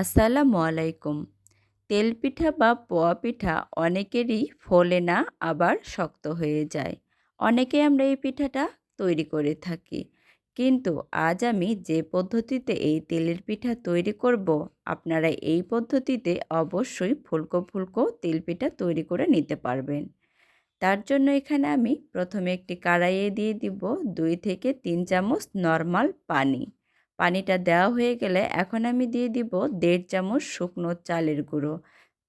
আসসালামু আলাইকুম। তেল পিঠা বা পোয়া পিঠা অনেকেরই ফোলে না, আবার শক্ত হয়ে যায়। অনেকে আমরা এই পিঠাটা তৈরি করে থাকি। কিন্তু আজ আমি যে পদ্ধতিতে এই তেলের পিঠা তৈরি করব, আপনারা এই পদ্ধতিতে অবশ্যই ফুলকো ফুলকো তেল পিঠা তৈরি করে নিতে পারবেন। তার জন্য এখানে আমি প্রথমে একটি কড়াইয়ে দিয়ে দিব দুই থেকে তিন চামচ নর্মাল পানি। পানিটা দেওয়া হয়ে গেলে এখন আমি দিয়ে দিব দেড় চামচ শুকনো চালের গুঁড়ো।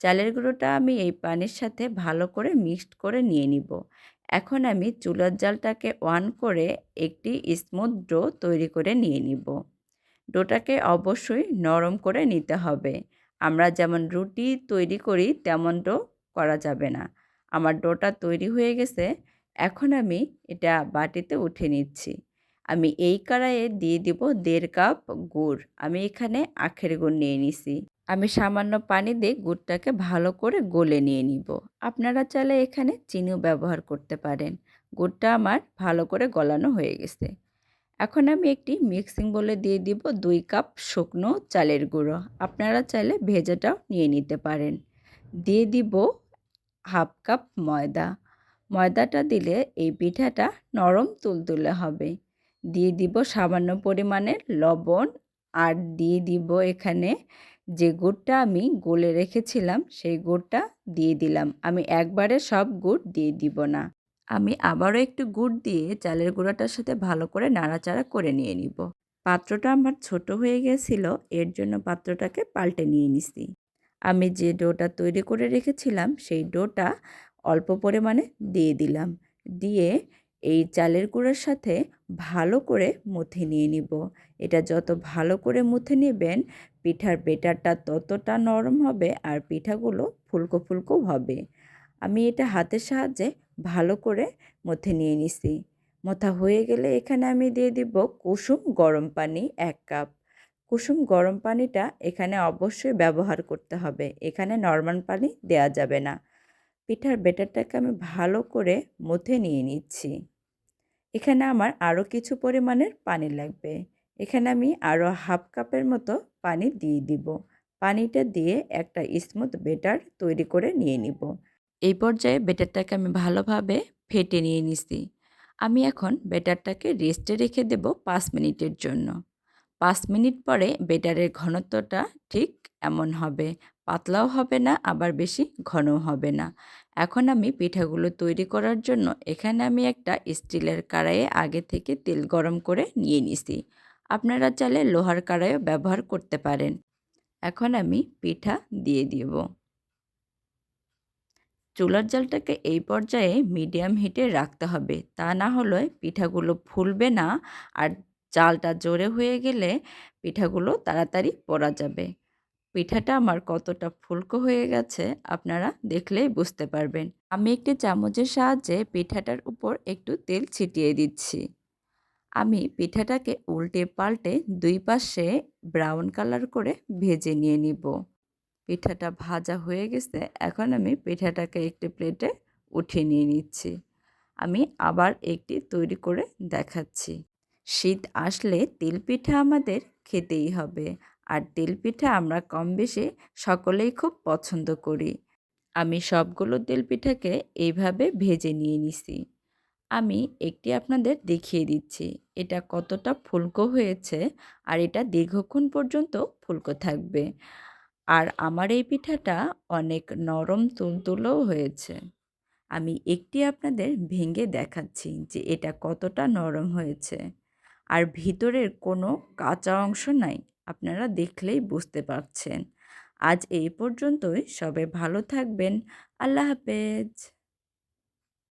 চালের গুঁড়োটা আমি এই পানির সাথে ভালো করে মিক্সড করে নিয়ে নিব। এখন আমি চুলার জালটাকে অন করে একটি স্মুথ ডো তৈরি করে নিয়ে নিব। ডোটাকে অবশ্যই নরম করে নিতে হবে। আমরা যেমন রুটি তৈরি করি তেমন ডো করা যাবে না। আমার ডোটা তৈরি হয়ে গেছে। এখন আমি এটা বাটিতে উঠে নিচ্ছি। আমি এই কড়াইয়ে দিয়ে দিব দেড় কাপ গুড়। আমি এখানে আখের গুড় নিয়ে নিছি। আমি সামান্য পানি দিয়ে গুড়টাকে ভালো করে গলে নিয়ে নিব। আপনারা চাইলে এখানে চিনিও ব্যবহার করতে পারেন। গুড়টা আমার ভালো করে গলানো হয়ে গেছে। এখন আমি একটি মিক্সিং বলে দিয়ে দিব দুই কাপ শুকনো চালের গুঁড়ো। আপনারা চাইলে ভেজাটাও নিয়ে নিতে পারেন। দিয়ে দিব হাফ কাপ ময়দা। ময়দাটা দিলে এই পিঠাটা নরম তুলতুলে হবে। দিয়ে দিব সামান্য পরিমাণে লবণ আর দিয়ে দিব এখানে যে গুড়টা আমি গলে রেখেছিলাম, সেই গুড়টা দিয়ে দিলাম। আমি একবারে সব গুড় দিয়ে দিব না। আমি আবারও একটু গুড় দিয়ে চালের গুঁড়াটার সাথে ভালো করে নাড়াচাড়া করে নিয়ে নিব। পাত্রটা আমার ছোট হয়ে গেছিল, এর জন্য পাত্রটাকে পাল্টে নিয়ে নিছি। আমি যে ডোটা তৈরি করে রেখেছিলাম, সেই ডোটা অল্প পরিমাণে দিয়ে দিলাম। দিয়ে এই চালের গুঁড়োর সাথে ভালো করে মুথে নিয়ে নিব। এটা যত ভালো করে মুথে নেবেন, পিঠার বেটারটা ততটা নরম হবে আর পিঠাগুলো ফুলকো ফুলকো হবে। আমি এটা হাতের সাহায্যে ভালো করে মুথে নিয়ে নিছি। মোথা হয়ে গেলে এখানে আমি দিয়ে দিব কুসুম গরম পানি এক কাপ। কুসুম গরম পানিটা এখানে অবশ্যই ব্যবহার করতে হবে। এখানে নর্মাল পানি দেয়া যাবে না। পিঠার বেটারটাকে আমি ভালো করে মুথে নিয়ে নিচ্ছি। এখানে আমার আরও কিছু পরিমাণের পানি লাগবে। এখানে আমি আরও হাফ কাপের মতো পানি দিয়ে দিব। পানিটা দিয়ে একটা স্মুথ বেটার তৈরি করে নিয়ে নিব। এই পর্যায়ে বেটারটাকে আমি ভালোভাবে ফেটে নিয়ে নিছি। আমি এখন বেটারটাকে রেস্টে রেখে দেব পাঁচ মিনিটের জন্য। পাঁচ মিনিট পরে বেটারের ঘনত্বটা ঠিক এমন হবে। পাতলাও হবে না, আবার বেশি ঘনও হবে না। এখন আমি পিঠাগুলো তৈরি করার জন্য এখানে আমি একটা স্টিলের কড়াইয়ে আগে থেকে তেল গরম করে নিয়ে নিছি। আপনারা চাইলে লোহার কড়াইও ব্যবহার করতে পারেন। এখন আমি পিঠা দিয়ে দিব। চুলার জালটাকে এই পর্যায়ে মিডিয়াম হিটে রাখতে হবে। তা না হলে পিঠাগুলো ফুলবে না, আর চালটা জোরে হয়ে গেলে পিঠাগুলো তাড়াতাড়ি পড়া যাবে। পিঠাটা আমার কতটা ফুলকো হয়ে গেছে আপনারা দেখলেই বুঝতে পারবেন। আমি একটি চামচের সাহায্যে পিঠাটার উপর একটু তেল ছিটিয়ে দিচ্ছি। আমি পিঠাটাকে উল্টে পাল্টে দুই পাশে ব্রাউন কালার করে ভেজে নিয়ে নিব। পিঠাটা ভাজা হয়ে গেছে, এখন আমি পিঠাটাকে একটি প্লেটে উঠিয়ে নিয়ে নিচ্ছি। আমি আবার একটি তৈরি করে দেখাচ্ছি। শীত আসলে তেল পিঠা আমাদের খেতেই হবে। আর তেল পিঠা আমরা কম বেশি সকলেই খুব পছন্দ করি। আমি সবগুলো তেল পিঠাকে এইভাবে ভেজে নিয়ে নিছি। আমি একটি আপনাদের দেখিয়ে দিচ্ছি। এটা কতটা ফুলকো হয়েছে আর এটা দীর্ঘক্ষণ পর্যন্ত ফুলকো থাকবে। আর আমার এই পিঠাটা অনেক নরম তুলতুলেও হয়েছে। আমি একটি আপনাদের ভেঙে দেখাচ্ছি যে এটা কতটা নরম হয়েছে। আর ভিতরের কোনো কাঁচা অংশ নাই। আপনারা দেখলেই বুঝতে পারছেন। আজ এই পর্যন্তই। সবাই ভালো থাকবেন। আল্লাহ হাফেজ।